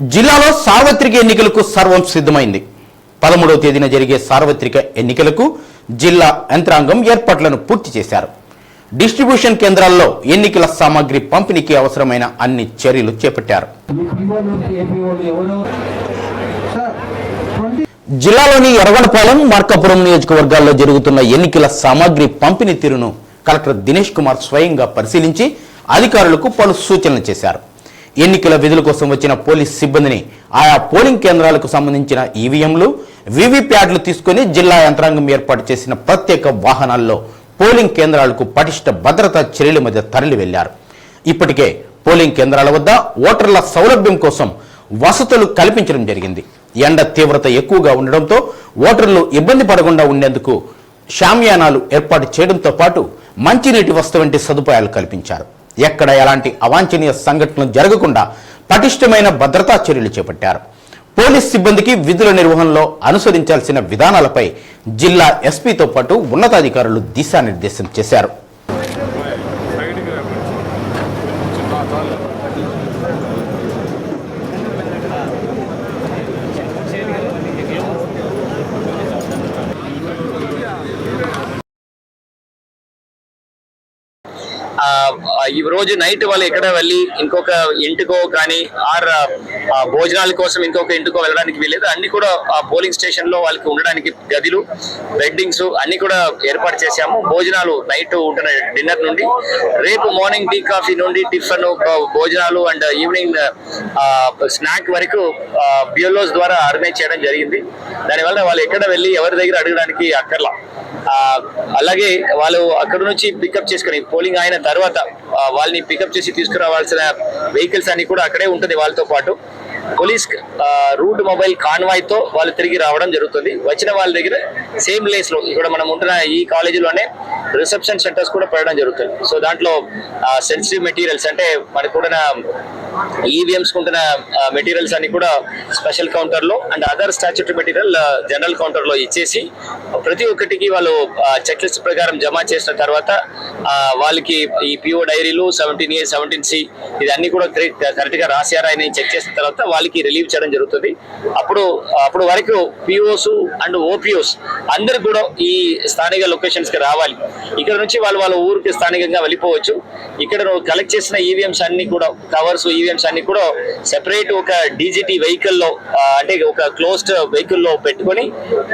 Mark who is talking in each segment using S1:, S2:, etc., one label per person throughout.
S1: జిల్లాలో సార్వత్రిక ఎన్నికలకు సర్వం సిద్ధమైంది. పదమూడవ తేదీన జరిగే సార్వత్రిక ఎన్నికలకు జిల్లా యంత్రాంగం ఏర్పాట్లను పూర్తి చేశారు. డిస్ట్రిబ్యూషన్ కేంద్రాల్లో ఎన్నికల సామాగ్రి పంపిణీకి అవసరమైన అన్ని చర్యలు చేపట్టారు. జిల్లాలోని ఎర్రగొండపాలెం మార్కాపురం నియోజకవర్గాల్లో జరుగుతున్న ఎన్నికల సామాగ్రి పంపిణీ తీరును కలెక్టర్ దినేష్ కుమార్ స్వయంగా పరిశీలించి అధికారులకు పలు సూచనలు చేశారు. ఎన్నికల విధుల కోసం వచ్చిన పోలీస్ సిబ్బందిని ఆయా పోలింగ్ కేంద్రాలకు సంబంధించిన ఈవీఎంలు వీవీప్యాడ్లు తీసుకుని జిల్లా యంత్రాంగం ఏర్పాటు చేసిన ప్రత్యేక వాహనాల్లో పోలింగ్ కేంద్రాలకు పటిష్ట భద్రతా చర్యల మధ్య తరలి వెళ్ళారు ఇప్పటికే పోలింగ్ కేంద్రాల వద్ద ఓటర్ల సౌలభ్యం కోసం వసతులు కల్పించడం జరిగింది. ఎండ తీవ్రత ఎక్కువగా ఉండడంతో ఓటర్లు ఇబ్బంది పడకుండా ఉండేందుకు షామ్యానాలు ఏర్పాటు చేయడంతో పాటు మంచినీటి వస్తు వంటి సదుపాయాలు కల్పించారు. ఎక్కడ ఎలాంటి అవాంఛనీయ సంఘటనలు జరగకుండా పటిష్టమైన భద్రతా చర్యలు చేపట్టారు. పోలీస్ సిబ్బందికి విధుల నిర్వహణలో అనుసరించాల్సిన విధానాలపై జిల్లా ఎస్పీతో పాటు ఉన్నతాధికారులు దిశానిర్దేశం చేశారు.
S2: ఈ రోజు నైట్ వాళ్ళు ఎక్కడ వెళ్ళి ఇంకొక ఇంటికో కానీ ఆర్ భోజనాల కోసం ఇంకొక ఇంటికో వెళ్ళడానికి వీలేదు అన్ని కూడా ఆ పోలింగ్ స్టేషన్లో వాళ్ళకి ఉండడానికి గదిలు బెడ్డింగ్స్ అన్ని కూడా ఏర్పాటు చేశాము. భోజనాలు నైట్ ఉంటున్న డిన్నర్ నుండి రేపు మార్నింగ్ టీ కాఫీ నుండి టిఫిన్ భోజనాలు అండ్ ఈవినింగ్ స్నాక్ వరకు బియోలోస్ ద్వారా ఆర్గనైజ్ చేయడం జరిగింది. దానివల్ల వాళ్ళు ఎక్కడ వెళ్ళి ఎవరి దగ్గర అడగడానికి అక్కర్లా. అలాగే వాళ్ళు అక్కడ నుంచి పికప్ చేసుకుని పోలింగ్ అయిన తర్వాత వాళ్ళని పికప్ చేసి తీసుకురావాల్సిన వెహికల్స్ అన్ని కూడా అక్కడే ఉంటుంది వాళ్ళతో పాటు. పోలీస్ రూట్ మొబైల్ కాన్వాయ్తో వాళ్ళు తిరిగి రావడం జరుగుతుంది. వచ్చిన వాళ్ళ దగ్గర సేమ్ ప్లేస్లో ఇక్కడ మనం ఉంటున్న ఈ కాలేజీలోనే రిసెప్షన్ సెంటర్స్ కూడా పెట్టడం జరుగుతుంది. సో దాంట్లో సెన్సిటివ్ మెటీరియల్స్ అంటే మనకు కూడా ఈవీఎంస్ ఉంటున్న మెటీరియల్స్ అన్ని కూడా స్పెషల్ కౌంటర్లో and other statutory material general కౌంటర్లో ఇచ్చేసి ప్రతి ఒక్కటికి వాళ్ళు చెక్ లిస్ట్ ప్రకారం జమ చేసిన తర్వాత వాళ్ళకి ఈ పిఓ డైరీలు సెవెంటీన్ ఏ సెవెంటీన్ సి ఇది అన్ని కూడా కరెక్ట్గా రాశారా అని చెక్ చేసిన తర్వాత వాళ్ళకి రిలీవ్ చేయడం జరుగుతుంది. అప్పుడు అప్పుడు వరకు పిఓస్ అండ్ ఓపీఓస్ అందరు కూడా ఈ స్థానిక లొకేషన్స్కి రావాలి. ఇక్కడ నుంచి వాళ్ళు వాళ్ళ ఊరికి స్థానికంగా వెళ్ళిపోవచ్చు. ఇక్కడ కలెక్ట్ చేసిన ఈవీఎంస్ అన్ని కూడా కవర్స్ ఈ ఈవీఎంస్ అన్ని కూడా సెపరేట్ ఒక డీజీటీ వెహికల్లో అంటే ఒక క్లోజ్డ్ వెహికల్లో పెట్టుకొని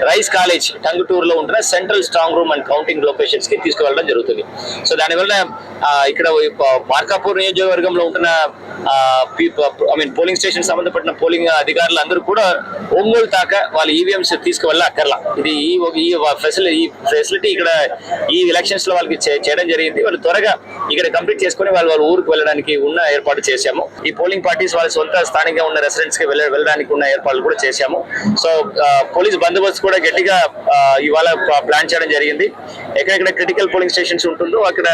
S2: రైస్ కాలేజ్ టంగుటూరులో ఉంటున్న central strong room and counting లొకేషన్స్కి తీసుకువెళ్ళడం జరుగుతుంది. సో దానివల్ల ఇక్కడ మార్కాపూర్ నియోజకవర్గంలో ఉంటున్న ఐ మీన్ పోలింగ్ స్టేషన్ సంబంధపడిన పోలింగ్ అధికారులు అందరూ కూడా ఒంగోలు దాకా వాళ్ళ ఈవీఎంస్ తీసుకువెళ్ళ అక్కర్లా. ఇది ఈ ఫెసిలిటీ ఈ ఫెసిలిటీ ఇక్కడ ఈ ఎలక్షన్స్లో వాళ్ళకి చేయడం జరిగింది. వాళ్ళు త్వరగా ఇక్కడ కంప్లీట్ చేసుకుని వాళ్ళు వాళ్ళ ఊరికి వెళ్ళడానికి ఉన్న ఏర్పాటు చేశాము. ఈ పోలింగ్ పార్టీస్ వాళ్ళ సొంత స్థానికంగా ఉన్న రెసిడెంట్స్కి వెళ్ళడానికి ఉన్న ఏర్పాట్లు కూడా చేశాము. సో పోలీస్ బందోబస్తు కూడా గట్టిగా ఇవాళ ప్లాన్ చేయడం జరిగింది. ఎక్కడెక్కడ క్రిటికల్ పోలింగ్ స్టేషన్స్ ఉంటుందో అక్కడ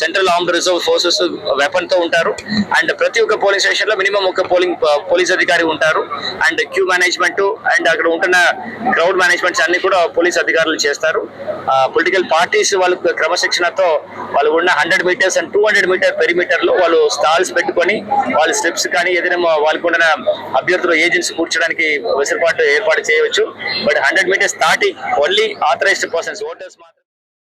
S2: సెంట్రల్ ఆర్మ్డ్ రిజర్వ్ ఫోర్సెస్ వెపన్తో ఉంటారు. అండ్ ప్రతి ఒక్క పోలింగ్ స్టేషన్లో మినిమం ఒక పోలింగ్ పోలీస్ అధికారి ఉంటారు. అండ్ క్యూ మేనేజ్మెంట్ అండ్ అక్కడ ఉంటున్న క్రౌడ్ మేనేజ్మెంట్స్ అన్ని కూడా పోలీస్ అధికారులు చేస్తారు. పొలిటికల్ పార్టీస్ వాళ్ళు క్రమశిక్షణతో వాళ్ళు ఉన్న hundred metres and two hundred metre పెరిమీటర్లో వాళ్ళు స్టాల్స్ పెట్టుకొని వాళ్ళ స్టెప్స్ కానీ ఏదైనా వాళ్ళకు ఉన్న అభ్యర్థులు ఏజెంట్స్ కూర్చోడానికి వెసులుబాటు ఏర్పాటు చేయవచ్చు. బట్ హండ్రెడ్ మీటర్స్ దాటి ఓన్లీ ఆథరైజ్డ్ పర్సన్స్ ఓటర్స్ మాత్రం